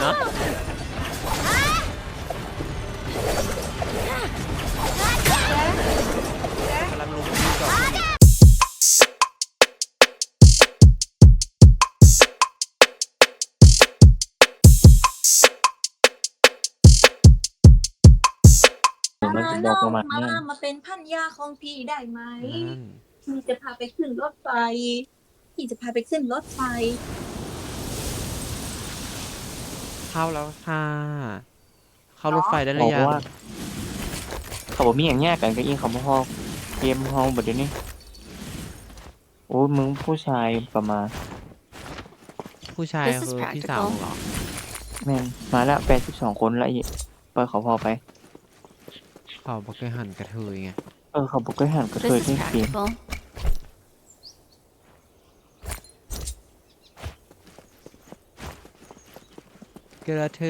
เนาะกำลังลงที่ก่อนมันจะบอกประมาณนี้มามาเป็นพันยาของพี่ได้ไหมนั่นพี่จะพาไปขึ้นรถไฟ พี่จะพาไปขึ้นรถไฟ เข้าแล้วค่ะ เข้ารถไฟได้หรืบออกยังว่า เขาบอกมีอย่างแยกกันก็อิงเขามาฮอกเกมฮอกแบบเดี๋ยวนี้โอ้ยมึงผู้ชายประมาณผู้ชาย This is คือพี่ practical สาวมึงเหรอแม่นมาแล้วแปดสิบสองคนแล้วอีปล่อยเขาพอไป เขาบอกเคยหันกระเทยไง เออเขาบอกก็หันกระเทย This ที่ is เกม practical. กระเท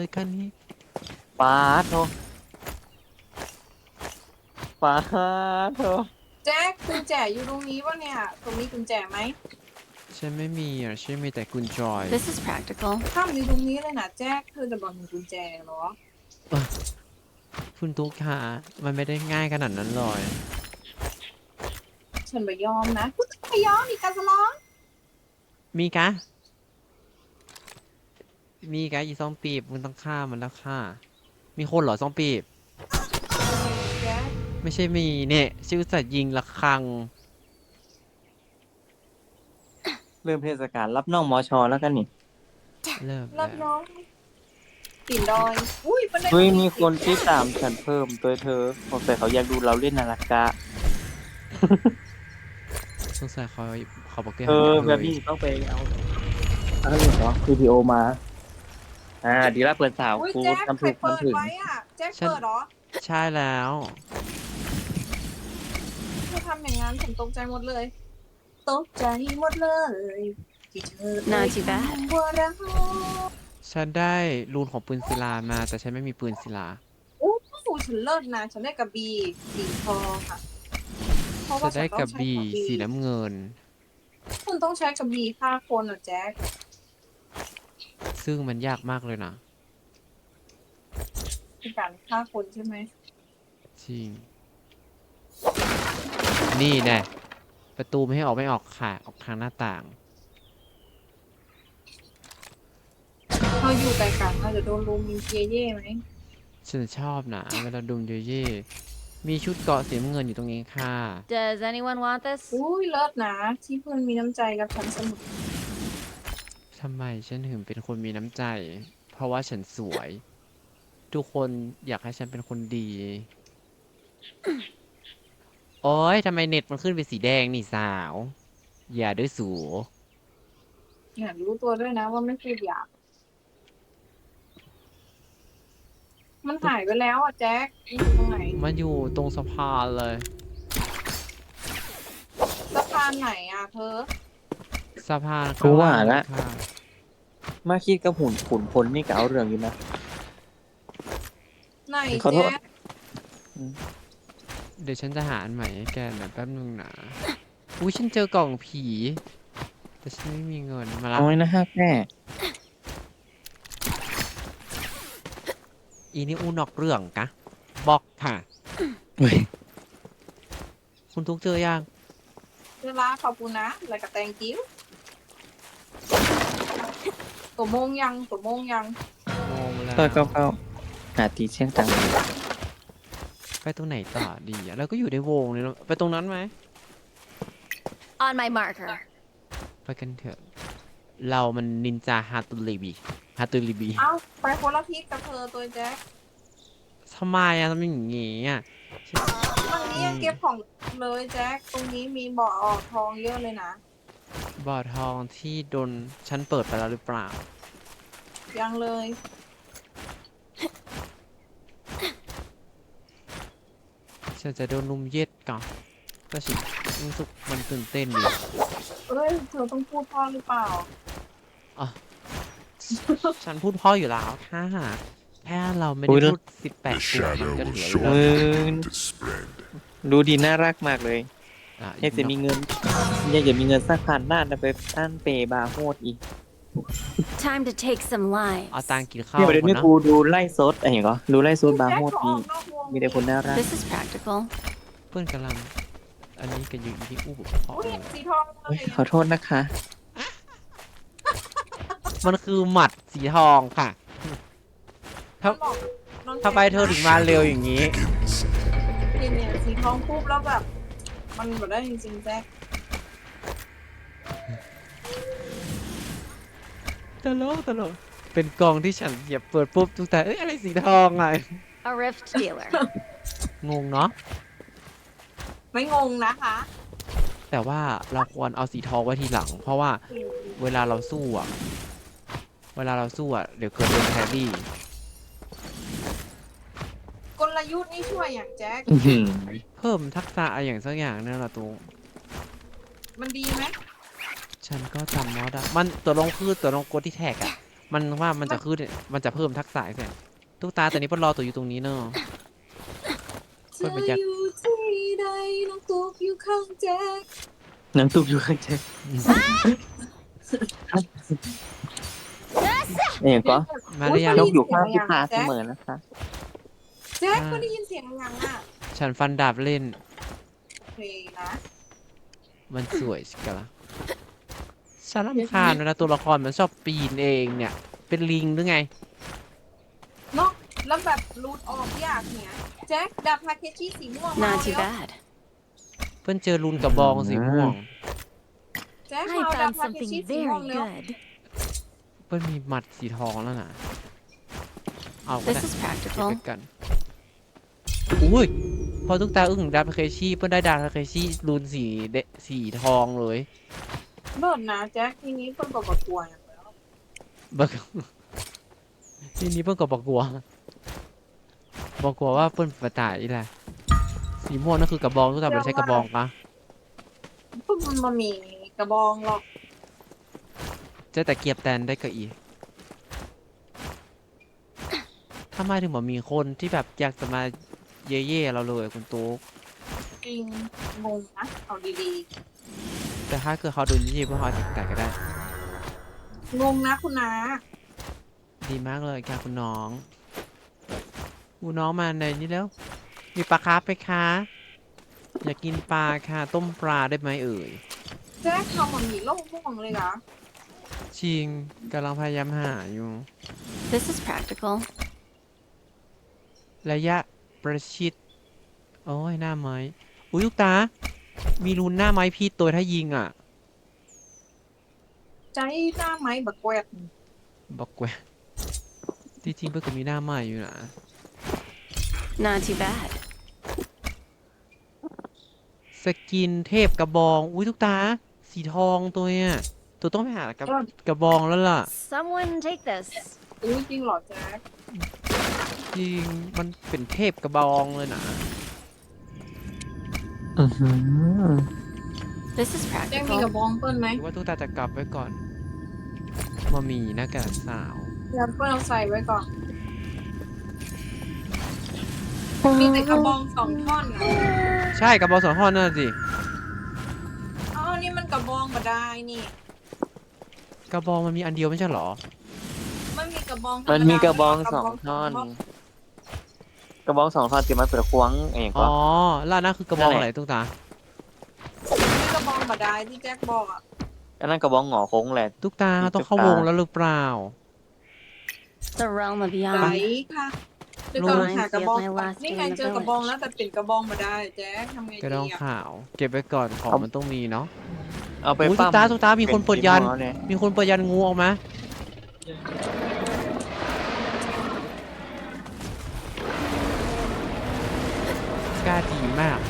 ยกันนี้ปาดโทปาดโทแจ็คกุญแจอยู่ตรงนี้วะเนี่ย ตรงนี้กุญแจไหมฉันไม่มีอะฉันมีแต่กุญจอย This is practical. ข้ามอยู่ตรงนี้เลยนะแจ็คเธอจะบอกมีกุญแจเหรอ คุณตุ๊กค่ะมันไม่ได้ง่ายขนาดนั้นเลยฉันไม่ยอมนะกูจะไม่ยอมอีกการสลองมีกะ มีกะอีซองปีบมึงต้องฆ่ามันแล้วค่ะ มีคนเหรอซองปีบแจ็คไม่ใช่มีเนี่ย ชื่อสัตว์ยิงระฆัง เริ่มเทศกาลรับน้องมอชอแล้วกันนี่เริ่มรัแล้บวน้องปิ่นดอย อุ้ยบันไดเฮ้ยมีคนที่ตามฉันเพิ่มตัวเธอผมแต่เขาอยากดูเราเล่นนาฬิกาสงสัยเขาเขาบอกเกเออหันแบบนี้ต้องไปเอาอะไรเหรอวิดีโอมา อ่าดีละเปิดสาวอุ้ยกูแจ็คทำใครถูกเปิดทำถึงไว้อะแจ็คเปิดเหรอใช่แล้ว เธอทำอย่างนั้นผมตกใจหมดเลยตกใจหมดเลยที่เธอ Not too bad ว่าเราฉันได้รูนของปืนศิลามา แต่ฉันไม่มีปืนศิลา โอ้โหฉันเลิศนะฉันได้กระบี่สีทองค่ะเพราะจะว่าได้ฉันต้องกระใช้บี่สีน้ำเงิน คุณต้องใช้กระบี่ฆ่าคนเหรอะแจ็ค ซึ่งมันยากมากเลยนะเป็นการฆ่าคนใช่ไหมจริง นี่แน่ประตูไม่ให้ออกไม่ออกค่ะ ออกทางหน้าต่าง เราอยู่ไกลกันเราจะโดนลุมมีเย่เย่ไหมฉันชอบนะเวลาดุมเย่ๆมีชุดเกราะสีน้ำเงินอยู่ตรงนี้ค่ะ Does anyone want this? อุ้ยเลิศนะ ที่เพื่อนมีน้ำใจกับฉันเสมอทำ ไมฉันถึงเป็นคนมีน้ำใจ เพราะว่าฉันสวย ทุกคนอยากให้ฉันเป็นคนดี โอ๊ยทำไมเน็ตมันขึ้นเป็นสีแดงนี่สาว อย่าด้วยสูอย่ารู้ตัวด้วยนะว่าไม่พูดหยาบมันหายไปแล้วอะแจ็คมันอยู่ตรงไหนมันอยู่ตรงสะพานเลย สะพานไหนอะเธอสะพานกูว่าละค่ะ มาคิดกับหุ่นขุนพลนี่ก็เอาเรื่องอยู่นะ ไหนขอโทษ แจ็คเดี๋ยวฉันจะหาอันใหม่ให้แกนะแป๊บนึงนะอุ้ยฉันเจอกล่องผี แต่ฉันไม่มีเงินมาละเอาไว้นะฮะแม่อีนี่อูนอกเรื่องกะบอกค่ะ เฮ้ยคุณทุกเจอยังเวลาขอบคุณนะ แล้วก็แตงกิ้ว ตัวโมงยังตัวโมงยังงงแล้วเปิดเก้าหาตีเชียงตังไปตรงไหนต่อดีอะแล้วก็อยู่ในวงเลยเนอะไปตรงนั้นไหม On my marker. ไปกันเถอะ เรามันนินจาฮาตุลิบีฮาตุลิบีเอ้าไปคนละทิศกับเธอตัวแจ็คทำไมอะทำไมอย่างงี้อะตรงนี้ยังเก็บของเลยแจ็คตรงนี้มีบ่อออกทองเยอะเลยนะ บ่อทองที่โดนฉันเปิดไปแล้วหรือเปล่า ยังเลย ฉันจะโดนลุมเย็ดก่อนก็ฉันรู้สึกมันตื่นเต้นดีเอ้ยเธอต้องพูดพ่อหรือเปล่าฉันพูดเพ่ออยู่แล้วค่ะแค่เราไม่ได้พูดสิบแปด The ตัวมัน shadow ก็ will เหลือ show เยมือะอ to spread. ดูดีน่ารักมากเลย อะอยากจะมีเงินอยากจะมีเงินสักพันล้านนะไปตั้นเปย์บาร์โฮดอีก Time to take some เอา lives. ตังค์กินข้าวเนี่ยประเด็นคนนี้นะกูดูไล่ซดอะไรอย่างเงี้ยดูไล่ซดบาร์โฮดแจ็คมีออกนอกวงมีแต่คนน่ารัก This is practical. เพื่อนกำลัง อันนี้กันอยู่ที่อู้พ่ออุ้ยเออสีทองมาเฮ้ยเลยขอโทษนะคะ มันคือหมัดสีทองค่ะมันบอกน้องทำไมเธอถึงมาเร็วอย่างนี้ เนี่ยเนี่ยสีทองปุ๊บแล้วแบบ มันแบบได้จริงๆแจ็คตลกตลกเป็นกองที่ฉันเหยียบเปิดปุ๊บทุกแต่เอ้ยอะไรสีทองอะ A rift dealer. งงเนาะไม่งงนะคะแต่ว่าเราควรเอาสีทองไว้ทีหลัง เพราะว่าเวลาเราสู้อะเวลาเราสู้อะเดี๋ยวเกิดโดนแครี่กล ยุทธ์นี่ช่วยอย่างแจ็ค อื้อหือเพิ่มทักษะอะไรอย่างสักอย่างนั่นแหละตัวมันดีไหม ฉันก็จำมอดอะมันตัวลงคือตัวลงกดที่แท็กอะ มันว่ามันจะขึ้นมันจะเพิ่มทักษะใช่ตุ๊กตาตัวนี้เพิ่นรอตัวอยู่ตรงนี้เนอะ เธเปิดอไปจากอยู่ที่ใดน้องตุ๊กอยู่ข้างแจ็คน้ำตุกอยู่ข้างแจ็คเนี่ยก็มาหรือยังยกอยู่ข้างพี่พาเสมอนะคะ แจ็คก็ได้ยินเสียงยังอะฉันฟันดาบเล่น เพลงนะมันสวยสิกะละฉันรำคาญเวลาตัวละครมันชอบปีนเองเนี่ย เป็นลิงหรือไง เนาะแล้วแบบรูดออกยากเนี่ยแจ็คดาบทาเคชิสีม่วงมา Not เดี๋ too ยว bad. เพิ่นเจอรุนกระบองสีม่วง แจ็ค I เอาดาบ found ทาเคชิ something สีม่วง very เร็ว good. เพิ่นมีหมัดสีทองแล้วนะเอาก็ This ได้ is เก็บ practical. ไว้กัน อุ้ย พอทุกตาอึ้งดาบเคชี่เพิ่นได้ดาบเคชี่รุนสีเดสีทองเลยเลิศนะแจ็คทีนี้เพิ่นก็บอกกลัวอย่างแล้วบักทีนี้เพิ่นก็บอกกลัวบอกกลัวว่าเพิ่นประตายอีแหละสีม่วงนั่นคือกระบองทุกตาไม่ใช่กระบองปะเพิ่งมันมามีกระบองหรอกเจะแต่เกียบแตนได้ก็อีทำไมถึงบอกมีคนที่แบบอยากจะมา เย่ๆเราเลยคุณตุ๊กจริงงงนะเอาดีแต่ถ้าเกิดเขาโดนเย่ๆพวกเขาอาจจะแตกก็ได้ ๆงงนะคุณนาดีมากเลยค่ะคุณน้องคุณน้องมาในนี้แล้ว มีปลาคาร์ฟไหมคะ อยากกินปลาค่ะ ต้มปลาได้ไหมเอ่ย แจ็คทำเหมือนหมีโลกม่วงเลยเหรอชิงกำลังพยายามหาอยู่ This is practical. ระยะ ประชิด โอ้ยหน้าไม้อุ้ยลูกตา มีรูนหน้าไม้พี่ตัวถ้ายิงอะ ใจหน้าไม้บักแวดบอกแกวที่จริงเพื่อนก็มีหน้าไม้อยู่นะ Not too bad. สกินเทพกระบอง อุ้ยทุกตา สีทองตัวเนี่ยตัวต้องไปหากระกระบองแล้วล่ะ Someone take this. อุ้ยจริงเหรอแจ็ค จริงมันเป็นเทพกระบองเลยนะ อื้อหือ This is แจ็คมีกระ practical. บองเปิ้ลไหมหรือว่าตุ๊กตาจะกลับไว้ก่อนมามีหน้ากากสาวแจ็คเปิ้ลเอาใส่ไว้ก่อน มีแต่กระบองสองท่อนนะใช่กระบองสองท่อนนั่นนะสิอ๋อนี่มันกระบองมาได้นี่ กระบองมันมีอันเดียวไม่ใช่เหรอ มันมีกระบองธรรมันดามีกระบองแล้วสองกระบท่อนสง กระบองสองท่อนที่มันเปิดควงอะไรอย่างอ๋ก็อแล้วอันนั่นคือกระบองนั่นอะแหไรละตุ๊กตามีกระบองมาได้ที่แจ็คบอกอะอันนั้นกระบองหงอโค้งแหละ ตุ๊กตาตุ๊กตาต้องเข้าวงแล้วหรือเปล่า The realm of ไหน young. ค่ะเดี๋ยวก่อน Reminds หากระบอง me of my last นี่ day ไง in the เจอกระบองแล้วแต่เป็นกระบองมาได้แจ๊คทำไงกระดดีองอะขาว เก็บไว้ก่อนของมันต้องมีเนาะเอาไปอุ้ยปั้ตุ๊มกตาตุ๊กตามีคนเปิดยันป็สีม่วงแล้วเยมีคนเปิดยันงูออกมา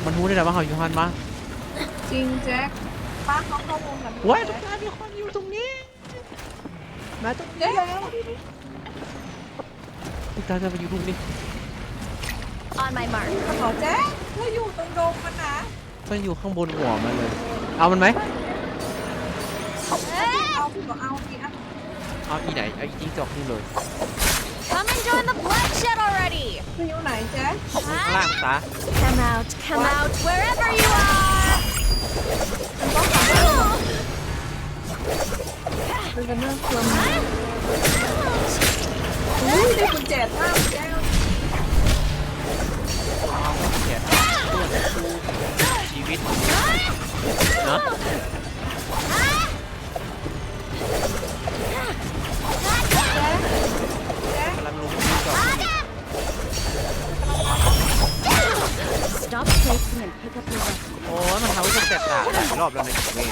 มากมันรู้ได้แล้วว่าเขาอยู่ฮันมาจริงแจ๊คป้าเขาเข้าวงกันว้ายตุ๊กตามีคนอยู่ตรงนี้มาตรงนี้แจ๊คแล้วตุ๊กตาจะไปอยู่ตรงนี้ On my mark. ขอแจ๊คเธออยู่ตรงโดมมันนะมันอยู่ข้างบนหัวมันเลย เอามันไหมเอาคุณก็เอาสิอะเอาอีไหนเอาอีจิ้งจอกนี่เลย Come and join the bloodshed already. เธออยู่ไหนแจ๊คข้างล่างตา Come out, come out, wherever you are. เป็นกันเรื่องเครื่องอุ้ยได้กุญแจท่าแจ้งเขียนตัวแต่คู่ชีวิตเนาะ โอ้ยมันทำให้คนแตกต่างหลายรอบแล้วในเกม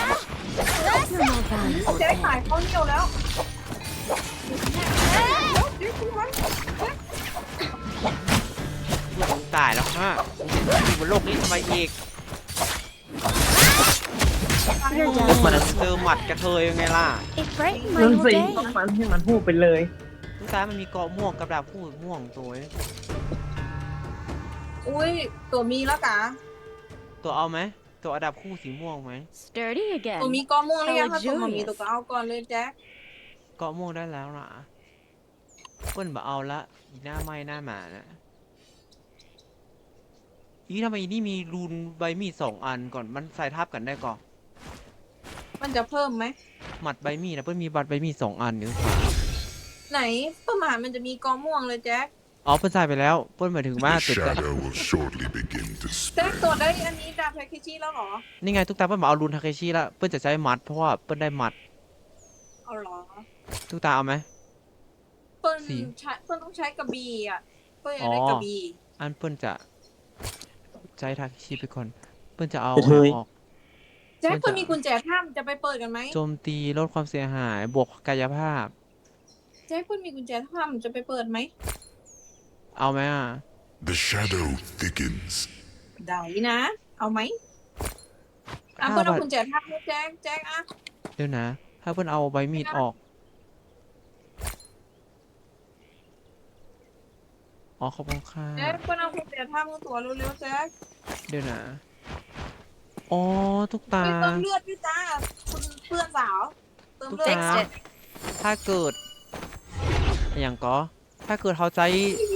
You're more valuable แจ๊ขายข้าวเหนียวแล้วเดี๋ยคุณมันมึงตายแล้วฮะอยู่บนโลกนี้ทำไมอีก You're พวกมัน done. เจอหมัดกระเทยยังไงล่ะ It brightened my นั่น whole สิ day. ต้องมันให้มันพูดไปเลย ทุกท้ายมันมีเกาะม่วงกับดาบคู่ม่วงตัวเว้ยอุ้ย ตัวมีแล้วกะ ตัวเอาไหม ตัวเอาดาบคู่สีม่วงไหม Sturdy again. ตัวมีกอม่วงหรือยังถ้าตัวมันมี Luxurious ตัวก็เอาก่อนเลยแจ๊คเกาะม่วงได้แล้วนะเปิ้ลบอกเอาละอีหน้าไหม้หน้าหมานะอีทำไมอีนี่มีรูนใบมีดสองอันก่อนมันใส่ทับกันได้ก่อนมันจะเพิ่มไหม หมัดใบมีดนะเปิ้ลมีบัตรใบมีดสองอันอยู่ไหนประมาณมันจะมีกอม่วงเลยแจ๊ค อ๋อเปิ้ลใส่ไปแล้วเปิ้ลหมายถึงว่า The ตุกตา shadow will shortly begin to แจ๊ค spread. ตัวได้อันนี้ดาบแพคเคชี่แล้วเหรอ นี่ไงตุกตาเปิ้ลบอกเอารูนทาเคชิแล้วเปิ้ลจะใช้หมัดเพราะว่าเปิ้ลได้หมัดเอาเหรอตุกตาเอาไหม เปิ้ลสีใช้เปิ้ลต้องใช้กระบี่อะ เปิ้ลอยากได้กระบี่อันเปิ้ลจะใช้ทาเคชิไปก่อนเปิ้ลจะเอากระเทยออก แจ๊คเปิ้เปิ้ลลจะ มีกุญแจถ้ำจะไปเปิดกันไหมโจมตีลดความเสียหายบวกกายภาพ แจ๊คเปิ้ลมีกุญแจถ้ำจะไปเปิดไหม เอาไหมอะ The shadow thickens. ได้นะ เอาไหมอะห้าเปิ้ลเอาบาทกุญแจถ้ำให้แจ๊คแจ๊คอะเดี๋ยวนะ ถ้าเปิ้ลเอาใบมีดออก อ๋อขอบคุณค่ะ แจ๊คเปิ้ลเอากุญแจถ้ำให้ตัวเร็วๆแจ๊คเดี๋ยวนะ อ๋อทุกตา ไปเติมเลือดพี่จ้าคุณเพื่อนสาวเติมทุกเลือดตาถ้าเกิด อย่างก็ ถ้าเกิดเขาใช้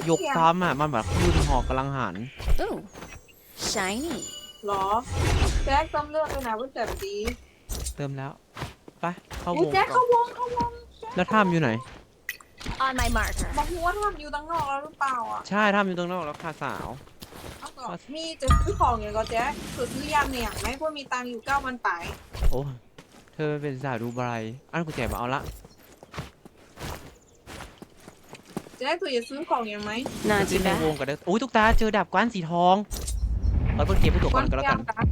ยกซ้ำอะ มันแบบคลื่นหอกกำลังหัน Ooh, shiny. เหรอ แจ๊คเติมเลือดเลยนะเพื่อนแจ๊คดีเติมแล้ว ไป เข้าวอุ้ยงแจ๊คก่อเข้านวงเข้าวงแล้วถ้ำอยู่ไหน On my marker. บอกว่าทำอยู่ตั้งนอกแล้วหรือเปล่าอะใช่ถ้ำอยู่ตรงนอกแล้วค่ะสาว เอาก่อนมีจะซื้อของอย่างก็แจ๊คคือซื้อยำเนี่ยไหมเพราะมีตังค์อยู่เก้าพันไป โอ้ เธอเป็นสาวดูไบรอันกูแจกมาเอาละ แจ๊คตัวอย่าซื้อของอย่างไหม Not ซื้ too อในว bad. งกันเด้ออุ้ยทุกตาเจอดาบกว้านสีทองเราเพิ่งเก็บไปตัวก่อนก็แล้วกันกัน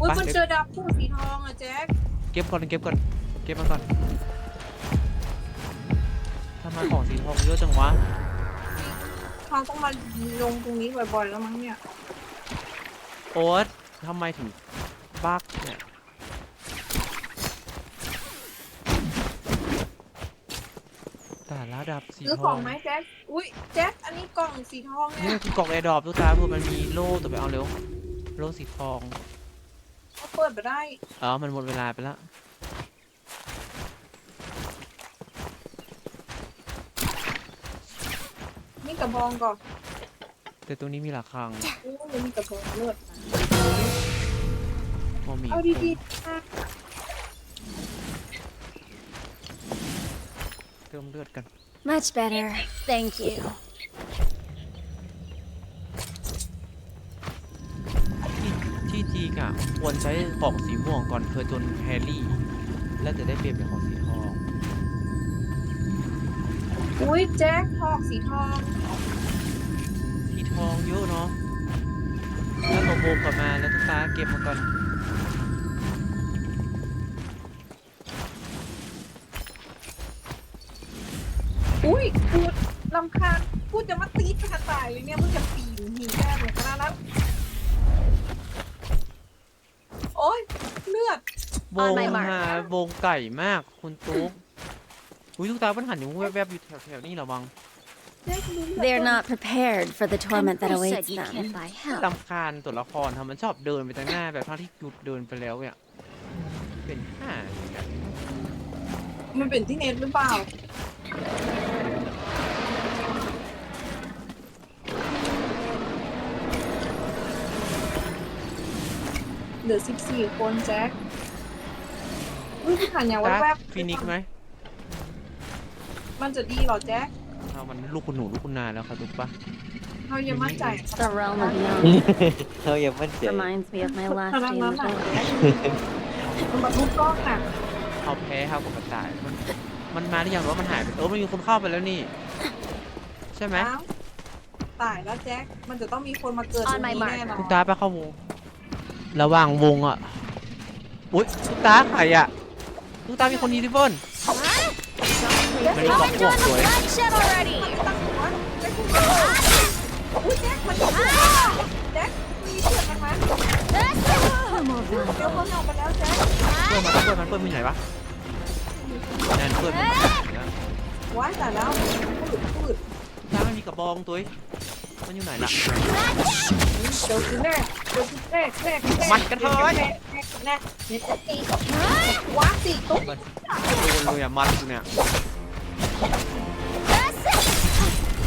อุ้ยไปมันเจอดาบคู่สีทองอะแจ๊คเก็บก่อนเก็บก่อนเก็บมาก่อนทำไมของสีทองเยอะจังวะเขาต้องมาลงตรงนี้บ่อยๆแล้วมั้งเนี่ยโอ๊ตทำไมถึงบักเนี่ย แต่ละดาบสีซื้อทขอองงไหมแจ๊คอุ้ยแจ๊คอันนี้กล่องสีทองเนี่นี่ยคือกล่องแอร์ดรอปทุกตาเพื่อมันมีโล่ตัวไปเอาเร็วโล่สีทองเขาเปิดไปได้อ๋อมันหมดเวลาไปแล้วนี่กระบองก่อนแต่ตรงนี้มีหลาคังอู้ยมีกระบองเลือดมอมีเอาดีๆ นะเติมเลือดกัน Much better. Thank you. ที่ที่จริงอะควรใช้ของสีม่วงก่อนเพื่อจนแฮร์รี่ แล้วจะได้เปลี่ยนเป็นของสีทอง อุ้ยแจ๊คหอกสีทองสีทองเยอะเนาะแล้วตัวโบมกลับมาแล้วทุกตาเก็บมาก่อน อุ้ยพูดลำคาญพูดจะมาตีกระต่ายเลยเนี่ยมึงจะปีนหีแก้มเลยขนาดนั้นโอ้ยเลือด วง my mark หาวงไก่มากคุณตุ๊กอุ้ยทุกตาปัญหันอยู่แวบๆอยู่แถวๆนี้ระวังแจ๊คดูเลือด They're not prepared for the torment that Who said awaits you them. can't buy help? ลำคาญตัวละครทำมันชอบเดินไปทางหน้าแบบทั้งที่หยุดเดินไปแล้วเนี่ยเป็นห่าอย่างเงี้ยมันเป็นที่เน็ตหรือเปล่า เหลือสิบสี่คนแจ็คอุ้ยพี่ขันอย่างจ้าแวบๆฟินิกซ์ไหม มันจะดีเหรอแจ๊คเอามันลูกคุณหนูลูกคุณนาแล้วครับถูกปะเรายังมั่นใจ The realm of known เขายังมั่นใจ reminds me of my ข last นาด day นั้ in น the น่ะ village. มันบรรทุกกล้องน่ะเอาแพ้เข้ากับกระต่ายมัน มันมาหรือยังหรือว่ามันหายไปเออมันมีคนเข้าไปแล้วนี่ ใช่ไหมอ้าวตายแล้วแจ็ค มันจะต้องมีคนมาเกิดตรง On my นี้ mark แน่นอนคุณตาไปเข้าวง ระหว่างวงอะอุ้ยคุณตาใครอะคุณตามีคนยีริเบิลมันมีสองพวกสวย Bloodshed already! ตั้งหัวแจ็คคุณอุ้ยแจ็คมันจะแจ็คมีเพื่อนมันไหม Come on, เดี๋ยวเขาออกมาแล้วแจ็คเพื่อนมันเพื่อนมันเพื่อนมันอยู่ไหนวะ นั่นเพื่อนมันอยู่ไหนนะว้ายแต่แล้วปืดปืดตาไม่มีกระบองตัวเองมันอยู่ไหน The ล่ะ shadow เดี๋ยวคือแน่เดี๋ยวคือแน่แน่แน่มันกันเถอะแน่แน่แน่เดี๋ยวจะตีว้าตีตุ๊กมันโดนเลยอะมันกูเนี่ย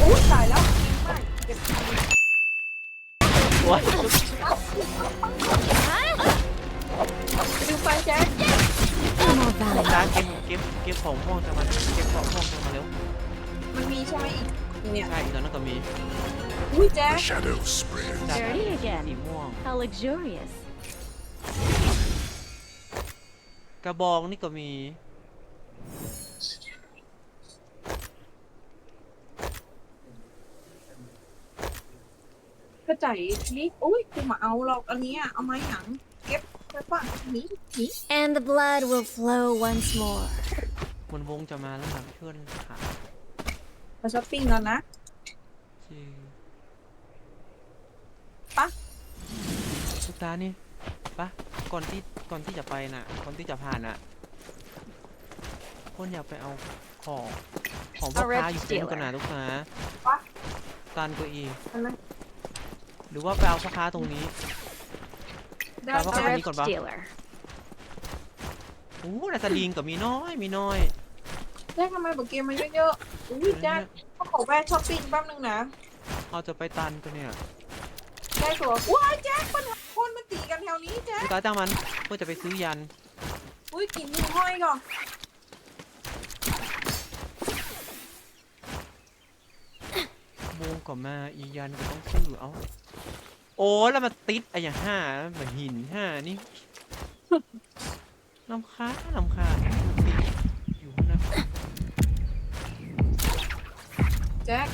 อุ้ยตายแล้วไม่เก็บโอ้ยดูไปแจ็ค Come on, Valley. ตาเก็บเก็บเก็บของห้องจะมาเก็บของห้องจะมาเร็วมันมีใช่ไหมอีกเนี่ยใช่อีกตอนนั้นก็มีอุ้ยแจ็ค The shadow spreads. Dirty สี again. ม่วง How luxurious. กระบองนี่ก็มี กระจายนี่อุ้ยกูมาเอาหรอกอันเนี้ยเอาไม้หยังเก็บ ไปป่ะหนีหนี And the blood will flow once more. มันวงจะมาแล้วครับเพื่อนขามาช้อปปิ้งแล้วนะจริงปะทุกตานี่ปะก่อนที่ก่อนที่จะไปน่ะ ก่อนที่จะผ่านน่ะคนอยากไปเอาของของพ่อ A rift ค้าอยู่เต็ม stealer กันนะทุกค้าปะ ตันตัวเองอันนั้นหรือว่าไปเอาพ่อค้าตรงนี้ ได้ปะเพราะ A แจ็คอัน rift นี้ก่อนปะ stealer. โอ้แต่สลิงก็มีน้อยมีน้อยแจ็คทำไมบอกเกมมันเยอะๆอุ้ยแจ็คเขาขอแวะช้อปปิ้งแป๊บนึงนะเอาจะไปตันกันเนี่ยได้ตัวว้ายแจ็คมันคนมันตีกันแถวนี้แจ็คทุกตาจ้างมันเพื่อจะไปซื้อยันอุ้ยกินมือห้อยก่อนวงก็มาอียันก็ต้องซื้อเอา โอ้แล้วมาติดไอ้อย่างห้าเหมือนหินห้านี่ลำคาญลำคาญติดอยู่นะแจ็ค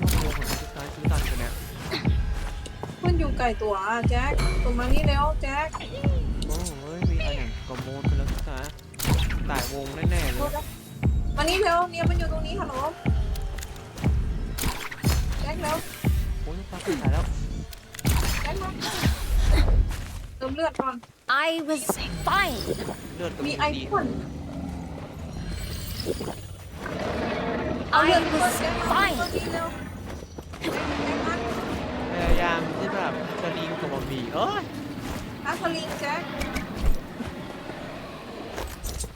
นอกวงของสุดท้ายซื้อตันกันเนี่ยเพื่อนอยู่ไก่ตัวอะแจ็คตัวมานี่แล้วแจ็คโอ้ยมีอันอย่างกระโมนไปแล้วสุดท้ายตายวงแน่ๆเลยมานี่เร็วเนี่ยมันอยู่ตรงนี้ฮัลโหลแจ็คแล้วโอ้ยฟ้าขายแล้วแจ็คมา เติมเลือดก่อน I was fine. เลือดก็มีมีไอดีพ่นเอาเลือ I ดก่อน was แจ็คเอา fine. เลือดนี่เร็วแจ็คแจ็คมาพยายามที่แบบจะลิงกับบะหมี่เอ้ยอาสลิงแจ็ค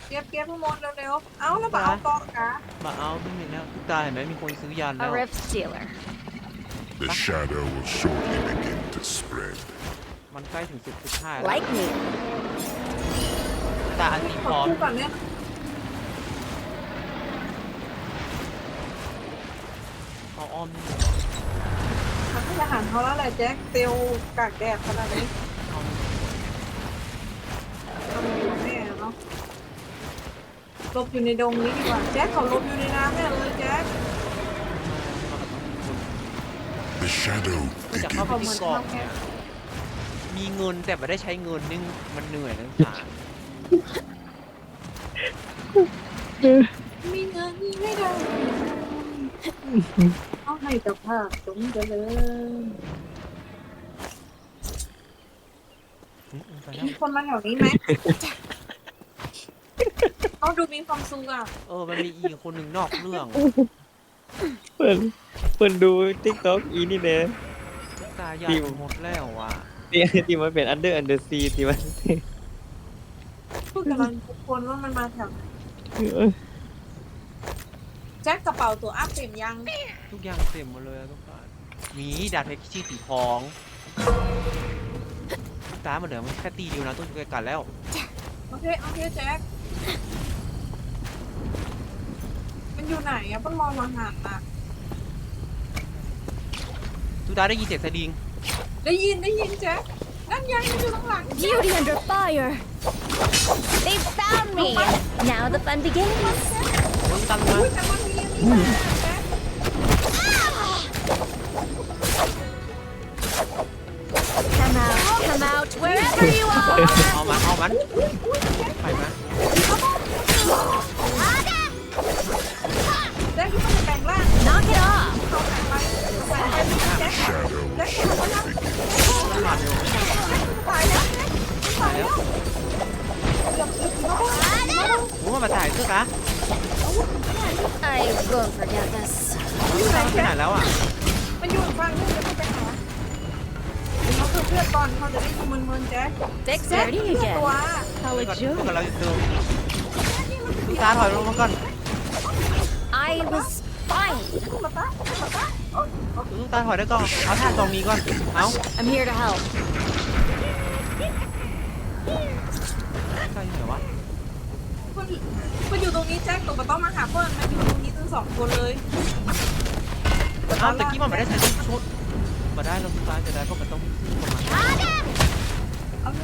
เก็บเก็บทั้งหมดเร็วๆ เอาแล้วมาเอากองกามาเอาไม่มีแล้วทุกตาเห็นไหมมีคนซื้อยันแล้ A ว rift stealer. The shadow will shortly begin to spread. มันใกล้ถึงจุดสุดท้ายแล้ว Like me. ตาอันนี้ขพอร้อมคู่ก่อนเนี่ยเอาอ้อมนี่ทำให้อาหารเขาแล้วแหละแจ็คเตลกากแดดขนาดนี้เอาทำอยู่แน่เนาะหลบอยู่ในดงนี้ดีกว่าแจ็คเขาหลบอยู่ในน้ำแน่เลยแจ็ค The shadow จะเข้าไป thickens. ที่เกาะเนี่ยมีเงินแต่ไม่ได้ใช้เงินนี่มันเหนื่อยนะสารมีเงินไม่ได้เอาให้กับภาพสมเจริญไปแล้วมีคนมาแถวนี้ไหมเขาดูมีความสุขอะ เออมันมีอีกคนหนึ่งนอกเรื่อง เปิดเปิดดูทิกต็อกอีนี่เน่ ตายาหมดแล้วว่ะที่ที่มันเป็นอันเดอร์อันเดอร์ซีที่มันพูดกำลังทุกคนว่ามันมาแถวไหนแจ็คกระเป๋าตัวอัพเต็มยังทุกอย่างเต็มหมดเลยอะทุกคนมีดาบเพชรชีสีทองตามันเหลือมันแค่ตีเดียวนะต้องอยู่ไกลกันแล้วโอเคโอเคแจ็คมัน อยู่ไหนอะมันมองมาหันอะทุกตาได้ยินเสียงสลิงได้ยินได้ยินแจ็คนั่นยังมันอยู่ข้างหลัง Beauty under fire. They found me. Now the fun begins. โอ้ยตันมาอุ้ยแต่มันมีอันนี้นะแจ็ค Come out, come out, wherever you are. เอามันเอามัน มึนมึนๆแจ๊ค Fix แจ๊ค ready เพื่อน again. ตัว How ก่อน a พวก joke. เราจะเจอทุกตาถอยลงมาก่อน I was fine. มาตามาตาโอ๊ยทุกตาถอยได้ก่อน เอาท่ากองนี้ก่อน เอา I'm here to help. ใช่เหรอวะมันมันอยู่ตรงนี้แจ๊คตัวมันต้องมาหาเพื่อนมันอยู่ตรงนี้ทั้งสองคนเลยอ้าวตะกี้มันไม่ได้ใส่ชุดมาได้แล้วทุกตาจะได้เพราะมันต้องประมาณเ I'm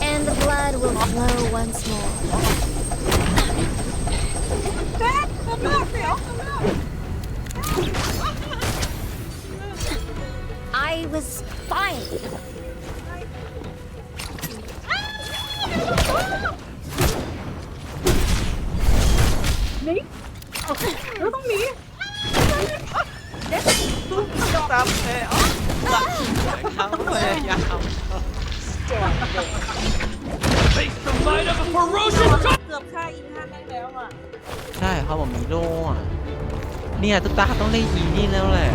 And the blood will flow once more. I was fine. หนีเราต้องหนีตามเอ้ยอ๋อเขาพยายามเกือบฆ่าอีฮันได้แล้วอะ ใช่เขาบอกมีโล่อะเนี่ยตุ๊กตาต้องเล่นอีนี่แล้วแหละ